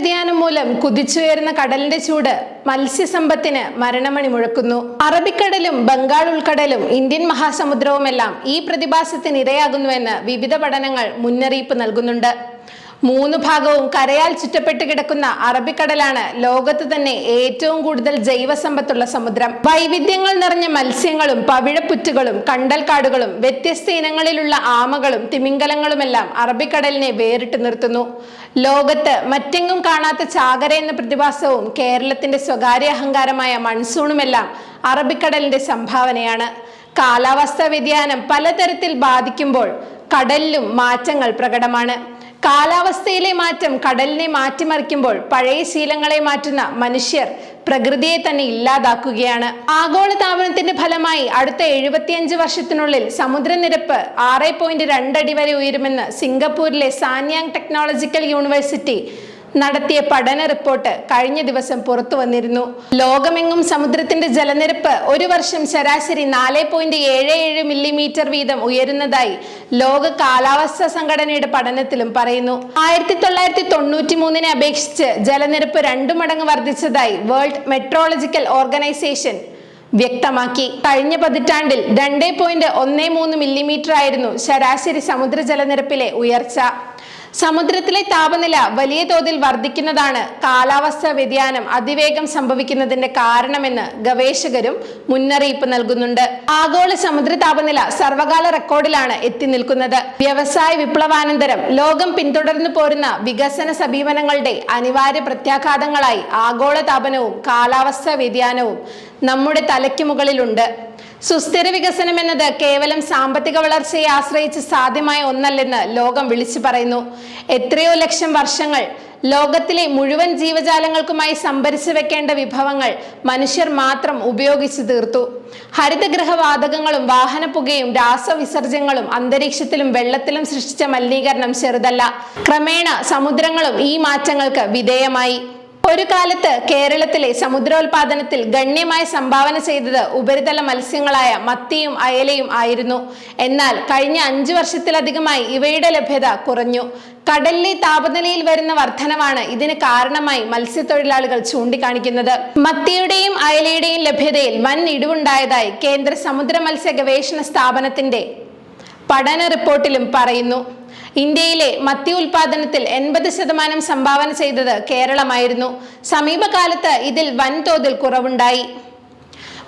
വ്യതിയാനം മൂലം കുതിച്ചുയരുന്ന കടലിന്റെ ചൂട് മത്സ്യസമ്പത്തിന് മരണമണി മുഴക്കുന്നു. അറബിക്കടലും ബംഗാൾ ഉൾക്കടലും ഇന്ത്യൻ മഹാസമുദ്രവുമെല്ലാം ഈ പ്രതിഭാസത്തിന് ഇരയാകുന്നുവെന്ന് വിവിധ പഠനങ്ങൾ മുന്നറിയിപ്പ് നൽകുന്നുണ്ട്. മൂന്ന് ഭാഗവും കരയാൽ ചുറ്റപ്പെട്ട് കിടക്കുന്ന അറബിക്കടലാണ് ലോകത്ത് തന്നെ ഏറ്റവും കൂടുതൽ ജൈവസമ്പത്തുള്ള സമുദ്രം. വൈവിധ്യങ്ങൾ നിറഞ്ഞ മത്സ്യങ്ങളും പവിഴപ്പുറ്റുകളും കണ്ടൽക്കാടുകളും വ്യത്യസ്ത ഇനങ്ങളിലുള്ള ആമകളും തിമിംഗലങ്ങളുമെല്ലാം അറബിക്കടലിനെ വേറിട്ട് നിർത്തുന്നു. ലോകത്ത് മറ്റെങ്ങും കാണാത്ത ചാകര എന്ന പ്രതിഭാസവും കേരളത്തിന്റെ സ്വകാര്യ അഹങ്കാരമായ മൺസൂണുമെല്ലാം അറബിക്കടലിന്റെ സംഭാവനയാണ്. കാലാവസ്ഥാ വ്യതിയാനം പലതരത്തിൽ ബാധിക്കുമ്പോൾ കടലിലും മാറ്റങ്ങൾ പ്രകടമാണ്. കാലാവസ്ഥയിലെ മാറ്റം കടലിനെ മാറ്റിമറിക്കുമ്പോൾ പഴയ ശീലങ്ങളെ മാറ്റുന്ന മനുഷ്യർ പ്രകൃതിയെ തന്നെ ഇല്ലാതാക്കുകയാണ്. ആഗോളതാപനത്തിന്റെ ഫലമായി അടുത്ത എഴുപത്തിയഞ്ച് വർഷത്തിനുള്ളിൽ സമുദ്രനിരപ്പ് ആറ് പോയിന്റ് രണ്ടടി വരെ ഉയരുമെന്ന് സിംഗപ്പൂരിലെ സാന്യാങ് ടെക്നോളജിക്കൽ യൂണിവേഴ്സിറ്റി നടത്തിയ പഠന റിപ്പോർട്ട് കഴിഞ്ഞ ദിവസം പുറത്തു വന്നിരുന്നു. ലോകമെങ്ങും സമുദ്രത്തിന്റെ ജലനിരപ്പ് ഒരു വർഷം ശരാശരി നാല് പോയിന്റ് ഏഴ് ഏഴ് മില്ലിമീറ്റർ വീതം ഉയരുന്നതായി ലോക കാലാവസ്ഥ സംഘടനയുടെ പഠനത്തിലും പറയുന്നു. ആയിരത്തി തൊള്ളായിരത്തി തൊണ്ണൂറ്റി മൂന്നിനെ അപേക്ഷിച്ച് ജലനിരപ്പ് രണ്ടു മടങ്ങ് വർദ്ധിച്ചതായി വേൾഡ് മെട്രോളജിക്കൽ ഓർഗനൈസേഷൻ വ്യക്തമാക്കി. കഴിഞ്ഞ പതിറ്റാണ്ടിൽ രണ്ട് പോയിന്റ് ഒന്ന് മൂന്ന് മില്ലിമീറ്റർ ആയിരുന്നു ശരാശരി സമുദ്ര ജലനിരപ്പിലെ ഉയർച്ച. സമുദ്രത്തിലെ താപനില വലിയ തോതിൽ വർദ്ധിക്കുന്നതാണ് കാലാവസ്ഥാ വ്യതിയാനം അതിവേഗം സംഭവിക്കുന്നതിന്റെ കാരണമെന്ന് ഗവേഷകരും മുന്നറിയിപ്പ് നൽകുന്നുണ്ട്. ആഗോള സമുദ്ര താപനില സർവകാല റെക്കോർഡിലാണ് എത്തി നിൽക്കുന്നത്. വ്യവസായ വിപ്ലവാനന്തരം ലോകം പിന്തുടർന്നു പോരുന്ന വികസന സമീപനങ്ങളുടെ അനിവാര്യ പ്രത്യാഘാതങ്ങളായി ആഗോള താപനവും കാലാവസ്ഥാ വ്യതിയാനവും നമ്മുടെ തലയ്ക്ക് മുകളിലുണ്ട്. സുസ്ഥിര വികസനം എന്നത് കേവലം സാമ്പത്തിക വളർച്ചയെ ആശ്രയിച്ച് സാധ്യമായ ഒന്നല്ലെന്ന് ലോകം വിളിച്ചു പറയുന്നു. എത്രയോ ലക്ഷം വർഷങ്ങൾ ലോകത്തിലെ മുഴുവൻ ജീവജാലങ്ങൾക്കുമായി സംഭരിച്ചു വെക്കേണ്ട വിഭവങ്ങൾ മനുഷ്യർ മാത്രം ഉപയോഗിച്ചു തീർത്തു. ഹരിതഗൃഹവാതകങ്ങളും വാഹനപ്പുകയും രാസവിസർജ്യങ്ങളും അന്തരീക്ഷത്തിലും വെള്ളത്തിലും സൃഷ്ടിച്ച മലിനീകരണം ചെറുതല്ല. ക്രമേണ സമുദ്രങ്ങളും ഈ മാറ്റങ്ങൾക്ക് വിധേയമായി. ഒരു കാലത്ത് കേരളത്തിലെ സമുദ്രോൽപാദനത്തിൽ ഗണ്യമായ സംഭാവന ചെയ്തത് ഉപരിതല മത്സ്യങ്ങളായ മത്തിയും അയലയും ആയിരുന്നു. എന്നാൽ കഴിഞ്ഞ അഞ്ചു വർഷത്തിലധികമായി ഇവയുടെ ലഭ്യത കുറഞ്ഞു. കടലിലെ താപനിലയിൽ വരുന്ന വർധനവാണ് ഇതിന് കാരണമായി മത്സ്യത്തൊഴിലാളികൾ ചൂണ്ടിക്കാണിക്കുന്നത്. മത്തിയുടെയും അയലയുടെയും ലഭ്യതയിൽ വൻ ഇടിവുണ്ടായതായി കേന്ദ്ര സമുദ്ര മത്സ്യ ഗവേഷണ സ്ഥാപനത്തിന്റെ പഠന റിപ്പോർട്ടിലും പറയുന്നു. ഇന്ത്യയിലെ മത്തി ഉൽപാദനത്തിൽ എൺപത് ശതമാനം സംഭാവന ചെയ്തത് കേരളമായിരുന്നു. സമീപകാലത്ത് ഇതിൽ വൻതോതിൽ കുറവുണ്ടായി.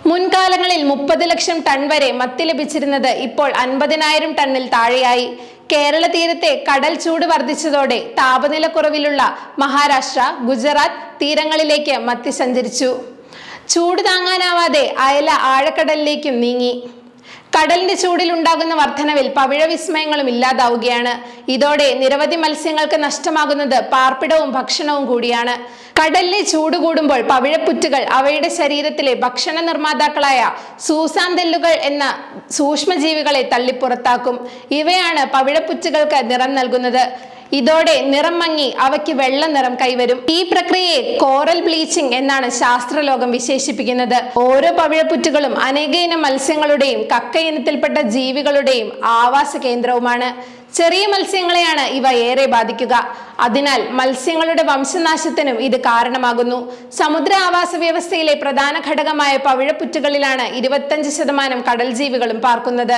മുൻകാലങ്ങളിൽ മുപ്പത് ലക്ഷം ടൺ വരെ മത്തി ലഭിച്ചിരുന്നത് ഇപ്പോൾ അൻപതിനായിരം ടണ്ണിൽ താഴെയായി. കേരള തീരത്തെ കടൽ ചൂട് വർദ്ധിച്ചതോടെ താപനില കുറവിലുള്ള മഹാരാഷ്ട്ര ഗുജറാത്ത് തീരങ്ങളിലേക്ക് മത്തി സഞ്ചരിച്ചു. ചൂട് താങ്ങാനാവാതെ അയല ആഴക്കടലിലേക്കും നീങ്ങി. കടലിന്റെ ചൂടിൽ ഉണ്ടാകുന്ന വർധനവിൽ പവിഴ വിസ്മയങ്ങളും ഇല്ലാതാവുകയാണ്. ഇതോടെ നിരവധി മത്സ്യങ്ങൾക്ക് നഷ്ടമാകുന്നത് പാർപ്പിടവും ഭക്ഷണവും കൂടിയാണ്. കടലിലെ ചൂട് കൂടുമ്പോൾ പവിഴപ്പുറ്റുകൾ അവയുടെ ശരീരത്തിലെ ഭക്ഷണ നിർമ്മാതാക്കളായ സൂസാന്തെല്ലുകൾ എന്ന സൂക്ഷ്മജീവികളെ തള്ളിപ്പുറത്താക്കും. ഇവയാണ് പവിഴപ്പുറ്റുകൾക്ക് നിറം നൽകുന്നത്. ഇതോടെ നിറം മങ്ങി അവയ്ക്ക് വെള്ള നിറം കൈവരും. ഈ പ്രക്രിയയെ കോറൽ ബ്ലീച്ചിങ് എന്നാണ് ശാസ്ത്രലോകം വിശേഷിപ്പിക്കുന്നത്. ഓരോ പവിഴപ്പുറ്റുകളും അനേക ഇനം മത്സ്യങ്ങളുടെയും കക്കയിനത്തിൽപ്പെട്ട ജീവികളുടെയും ആവാസ കേന്ദ്രവുമാണ്. ചെറിയ മത്സ്യങ്ങളെയാണ് ഇവ ഏറെ ബാധിക്കുക. അതിനാൽ മത്സ്യങ്ങളുടെ വംശനാശത്തിനും ഇത് കാരണമാകുന്നു. സമുദ്ര ആവാസ വ്യവസ്ഥയിലെ പ്രധാന ഘടകമായ പവിഴപ്പുറ്റുകളിലാണ് ഇരുപത്തഞ്ച് ശതമാനം കടൽ ജീവികളും പാർക്കുന്നത്.